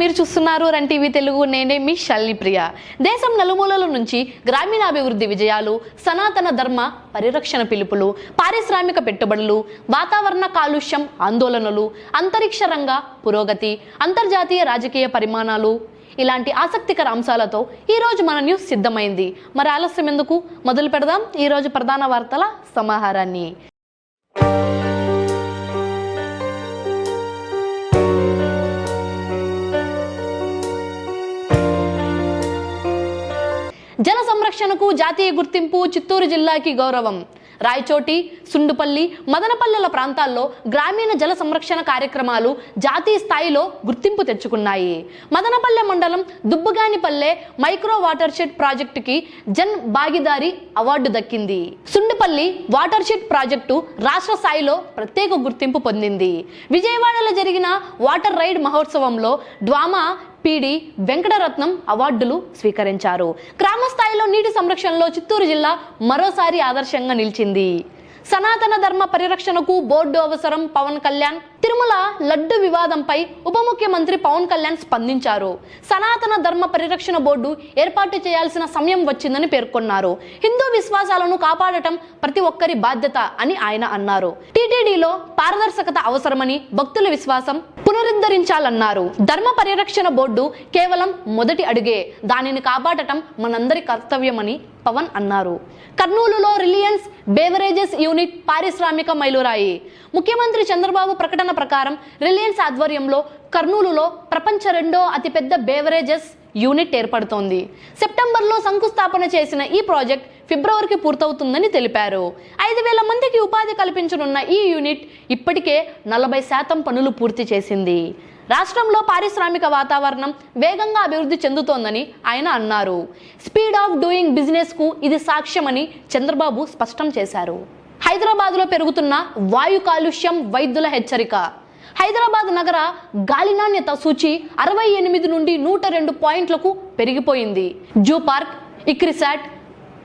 మీరు చూస్తున్నారు run TV Telugu నేనే మీ షల్ని ప్రియ. దేశం నలుమూలల నుంచి గ్రామీణాభివృద్ధి విజయాలు సనాతన ధర్మ పరిరక్షణ పిలుపులు పారిశ్రామిక పెట్టుబడులు వాతావరణ కాలుష్యం ఆందోళనలు అంతరిక్ష రంగ పురోగతి అంతర్జాతీయ రాజకీయ పరిమాణాలు. ఇలాంటి ఆసక్తికర అంశాలతో ఈరోజు మన న్యూస్ సిద్ధమైంది. మరి ఆలస్యం ఎందుకు? మొదలు పెడదాం ఈ రోజు ప్రధాన వార్తల సమాహారాన్ని. జల సంరక్షణకు జాతీయ గుర్తింపు చిత్తూరు జిల్లాకి గౌరవం. రాయచోటి సుండుపల్లి మదనపల్లెల ప్రాంతాల్లో గ్రామీణ జల సంరక్షణ కార్యక్రమాలు జాతీయ స్థాయిలో గుర్తింపు తెచ్చుకున్నాయి. మదనపల్లె మండలం దుబ్బగానిపల్లె మైక్రో వాటర్ షెడ్ ప్రాజెక్టుకి జన్ భాగీదారి అవార్డు దక్కింది. సుండుపల్లి వాటర్ షెడ్ ప్రాజెక్టు రాష్ట్ర స్థాయిలో ప్రత్యేక గుర్తింపు పొందింది. విజయవాడలో జరిగిన వాటర్ రైడ్ మహోత్సవంలో డ్వామా పీడి వెంకటరత్నం అవార్డులు స్వీకరించారు. గ్రామ స్థాయిలో నీటి సంరక్షణలో చిత్తూరు జిల్లా మరోసారి ఆదర్శంగా నిలిచింది. సనాతన ధర్మ పరిరక్షణకు బోర్డు అవసరం పవన్ కళ్యాణ్. తిరుమల లడ్డు వివాదంపై ఉప ముఖ్యమంత్రి పవన్ కళ్యాణ్ స్పందించారు. సనాతన ధర్మ పరిరక్షణ బోర్డు ఏర్పాటు చేయాల్సిన సమయం వచ్చిందని పేర్కొన్నారు. హిందూ విశ్వాసాలను కాపాడటం ప్రతి ఒక్కరి బాధ్యత అని ఆయన అన్నారు. టీటీడీలో పారదర్శకత అవసరమని భక్తుల విశ్వాసం పునరుద్ధరించాలన్నారు. ధర్మ పరిరక్షణ బోర్డు కేవలం మొదటి అడుగే. దానిని కాపాడటం మనందరి కర్తవ్యమని పవన్ అన్నారు. కర్నూలులో రిలయన్స్ బేవరేజెస్ యూనిట్ పారిశ్రామిక మైలురాయి. ముఖ్యమంత్రి చంద్రబాబు ప్రకటన ప్రకారం రిలయన్స్ ఆధ్వర్యంలో కర్నూలులో ప్రపంచ రెండో అతిపెద్ద బేవరేజెస్ యూనిట్ ఏర్పడుతోంది. సెప్టెంబర్లో శంకుస్థాపన చేసిన ఈ ప్రాజెక్ట్ ఫిబ్రవరికి పూర్తవుతుందని తెలిపారు. ఐదు వేల మందికి ఉపాధి కల్పించనున్న ఈ యూనిట్ ఇప్పటికే నలభై శాతం పనులు పూర్తి చేసింది. రాష్ట్రంలో పారిశ్రామిక వాతావరణం వేగంగా అభివృద్ధి చెందుతోందని ఆయన అన్నారు. స్పీడ్ ఆఫ్ డూయింగ్ బిజినెస్కు ఇది సాక్ష్యమని చంద్రబాబు స్పష్టం చేశారు. హైదరాబాద్లో పెరుగుతున్న వాయు కాలుష్యం వైద్యుల హెచ్చరిక. హైదరాబాద్ నగర గాలి నాణ్యత సూచి అరవై ఎనిమిది నుండి నూట రెండు పాయింట్లకు పెరిగిపోయింది. జూ పార్క్ ఇక్రిసాట్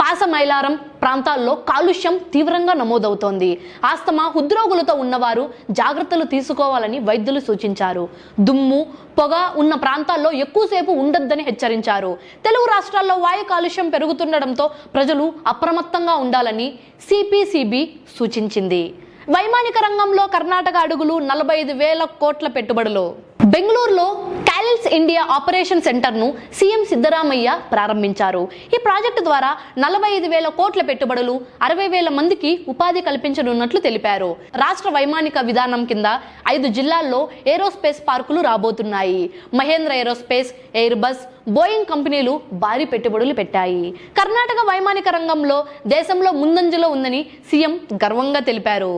పాసమైలారం ప్రాంతాల్లో కాలుష్యం తీవ్రంగా నమోదవుతోంది. ఆస్తమా హృద్రోగులతో ఉన్నవారు జాగ్రత్తలు తీసుకోవాలని వైద్యులు సూచించారు. దుమ్ము పొగ ఉన్న ప్రాంతాల్లో ఎక్కువసేపు ఉండొద్దని హెచ్చరించారు. తెలుగు రాష్ట్రాల్లో వాయు కాలుష్యం పెరుగుతుండటంతో ప్రజలు అప్రమత్తంగా ఉండాలని సిపిసిబి సూచించింది. వైమానిక రంగంలో కర్ణాటక అడుగులు నలభై ఐదు వేల కోట్ల పెట్టుబడులు. బెంగళూరులో క్యాలిల్స్ ఇండియా ఆపరేషన్ సెంటర్ను సీఎం సిద్ధరామయ్య ప్రారంభించారు. ఈ ప్రాజెక్టు ద్వారా నలభై ఐదు వేల కోట్ల పెట్టుబడులు అరవై వేల మందికి ఉపాధి కల్పించనున్నట్లు తెలిపారు. రాష్ట్ర వైమానిక విధానం కింద ఐదు జిల్లాల్లో ఏరోస్పేస్ పార్కులు రాబోతున్నాయి. Mahindra aerospace Airbus Boeing కంపెనీలు భారీ పెట్టుబడులు పెట్టాయి. కర్ణాటక వైమానిక రంగంలో దేశంలో ముందంజలో ఉందని సీఎం గర్వంగా తెలిపారు.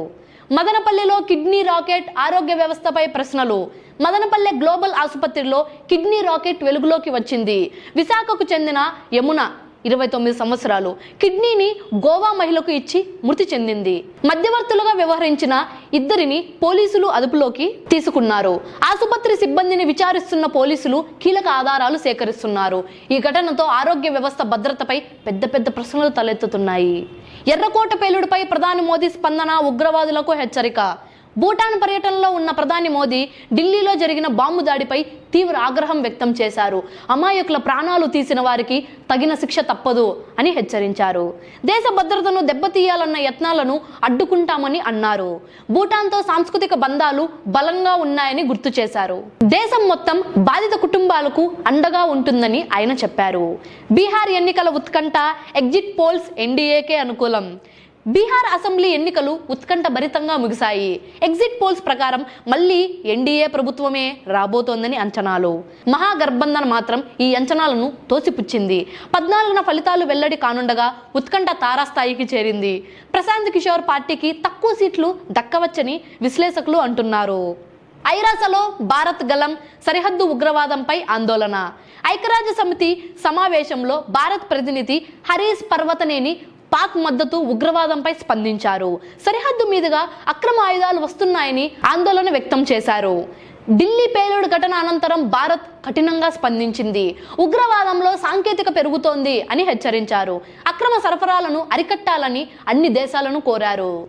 మదనపల్లిలో కిడ్నీ రాకెట్ ఆరోగ్య వ్యవస్థపై ప్రశ్నలు. మదనపల్లె గ్లోబల్ ఆసుపత్రిలో కిడ్నీ రాకెట్ వెలుగులోకి వచ్చింది. విశాఖకు చెందిన యమున ఇరవై తొమ్మిది సంవత్సరాలు కిడ్నీని గోవా మహిళకు ఇచ్చి మృతి చెందింది. మధ్యవర్తులుగా వ్యవహరించిన ఇద్దరిని పోలీసులు అదుపులోకి తీసుకున్నారు. ఆసుపత్రి సిబ్బందిని విచారిస్తున్న పోలీసులు కీలక ఆధారాలు సేకరిస్తున్నారు. ఈ ఘటనతో ఆరోగ్య వ్యవస్థ భద్రతపై పెద్ద పెద్ద ప్రశ్నలు తలెత్తుతున్నాయి. ఎర్రకోట పేలుడుపై ప్రధాని మోదీ స్పందన ఉగ్రవాదులకు హెచ్చరిక భూటాన్ పర్యటనలో ఉన్న ప్రధాని మోదీ ఢిల్లీలో జరిగిన బాంబు దాడిపై తీవ్ర ఆగ్రహం వ్యక్తం చేశారు. అమాయకుల ప్రాణాలు తీసిన వారికి తగిన శిక్ష తప్పదు అని హెచ్చరించారు. దేశ భద్రతను దెబ్బతీయాలన్న యత్నాలను అడ్డుకుంటామని అన్నారు. భూటాన్తో సాంస్కృతిక బంధాలు బలంగా ఉన్నాయని గుర్తు చేశారు. దేశం మొత్తం బాధిత కుటుంబాలకు అండగా ఉంటుందని ఆయన చెప్పారు. బీహార్ ఎన్నికల ఉత్కంఠ ఎగ్జిట్ పోల్స్ ఎన్డీఏకే అనుకూలం. బీహార్ అసెంబ్లీ ఎన్నికలు ఉత్కంఠ భరితంగా ముగిశాయి. ఎగ్జిట్ పోల్స్ ప్రకారం మళ్ళీ ఎన్డీఏ ప్రభుత్వమే రాబోతోందని అంచనాలు. మహాగర్బంధన మాత్రం ఈ అంచనాలను తోసిపుచ్చింది. పద్నాలుగున ఫలితాలు వెల్లడి కానుండగా ఉత్కంఠ తారాస్థాయికి చేరింది. ప్రశాంత్ కిషోర్ పార్టీకి తక్కువ సీట్లు దక్కవచ్చని విశ్లేషకులు అంటున్నారు. ఐరాసలో భారత్ గలం సరిహద్దు ఉగ్రవాదంపై ఆందోళన. ఐక్యరాజ్య సమితి సమావేశంలో భారత్ ప్రతినిధి హరీష్ పర్వతనేని పాక్ మద్దతు ఉగ్రవాదంపై స్పందించారు. సరిహద్దు మీదుగా అక్రమ ఆయుధాలు వస్తున్నాయని ఆందోళన వ్యక్తం చేశారు. ఢిల్లీ పేలుడు ఘటన అనంతరం భారత్ కఠినంగా స్పందించింది. ఉగ్రవాదంలో సాంకేతిక పెరుగుతోంది అని హెచ్చరించారు. అక్రమ సరఫరాలను అరికట్టాలని అన్ని దేశాలను కోరారు.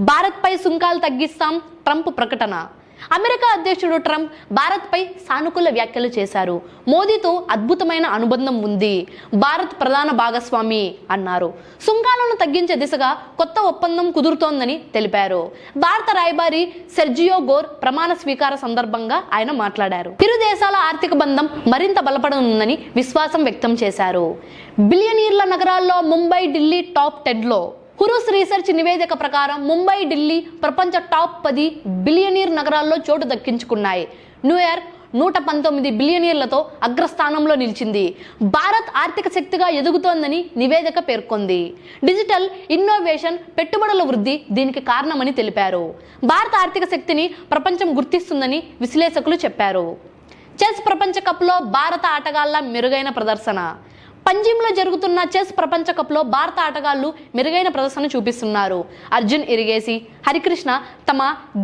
భారత్పై సుంకాలు తగ్గిస్తాం ట్రంప్ ప్రకటన. అమెరికా అధ్యక్షుడు ట్రంప్ భారత్పై సానుకూల వ్యాఖ్యలు చేశారు. మోదీతో అద్భుతమైన అనుబంధం ఉంది. భారత్ ప్రధాన భాగస్వామి అన్నారు. సుంకాలను తగ్గించే దిశగా కొత్త ఒప్పందం కుదురుతోందని తెలిపారు. భారత రాయబారి సెర్జియో గోర్ ప్రమాణ స్వీకార సందర్భంగా ఆయన మాట్లాడారు. ఇరు దేశాల ఆర్థిక బంధం మరింత బలపడనుందని విశ్వాసం వ్యక్తం చేశారు. బిలియనీర్ల నగరాల్లో ముంబై ఢిల్లీ టాప్ టెడ్లో హురూస్ రీసెర్చ్ నివేదిక ప్రకారం ముంబై ఢిల్లీ ప్రపంచ టాప్ పది బిలియనీర్ నగరాల్లో చోటు దక్కించుకున్నాయి. న్యూయార్క్ నూట పంతొమ్మిది బిలియనీర్లతో అగ్రస్థానంలో నిలిచింది. భారత్ ఆర్థిక శక్తిగా ఎదుగుతోందని నివేదిక పేర్కొంది. డిజిటల్ ఇన్నోవేషన్ పెట్టుబడుల వృద్ధి దీనికి కారణమని తెలిపారు. భారత ఆర్థిక శక్తిని ప్రపంచం గుర్తిస్తుందని విశ్లేషకులు చెప్పారు. చెస్ ప్రపంచ కప్లో భారత ఆటగాళ్ళ మెరుగైన ప్రదర్శన. పంజిమ్లో జరుగుతున్న చెస్ ప్రపంచ కప్లో భారత ఆటగాళ్ళు మెరుగైన ప్రదర్శన చూపిస్తున్నారు. అర్జున్ ఇరిగేసి హరికృష్ణ తమ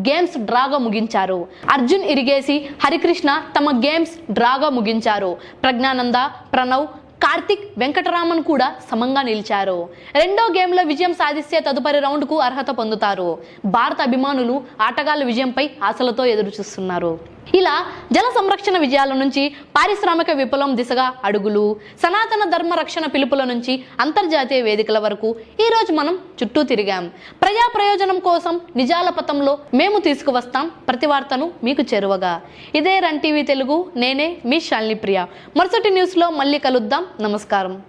గేమ్స్ డ్రాగా ముగించారు. అర్జున్ ఇరిగేసి హరికృష్ణ తమ గేమ్స్ డ్రాగా ముగించారు. ప్రజ్ఞానంద ప్రణవ్ కార్తిక్ వెంకటరామన్ కూడా సమంగా నిలిచారు. రెండో గేమ్లో విజయం సాధిస్తే తదుపరి రౌండ్కు అర్హత పొందుతారు. భారత అభిమానులు ఆటగాళ్ళ విజయంపై ఆశలతో ఎదురు చూస్తున్నారు ఇలా జల సంరక్షణ విజయాల నుంచి పారిశ్రామిక విప్లవం దిశగా అడుగులు సనాతన ధర్మ రక్షణ పిలుపుల నుంచి అంతర్జాతీయ వేదికల వరకు ఈరోజు మనం చుట్టూ తిరిగాం. ప్రజా ప్రయోజనం కోసం నిజాల పథంలో మేము తీసుకువస్తాం ప్రతి వార్తను మీకు చేరువగా. ఇదే రన్ టీవీ తెలుగు నేనే మీ శాలిని ప్రియ. మరుసటి న్యూస్లో మళ్ళీ కలుద్దాం. నమస్కారం.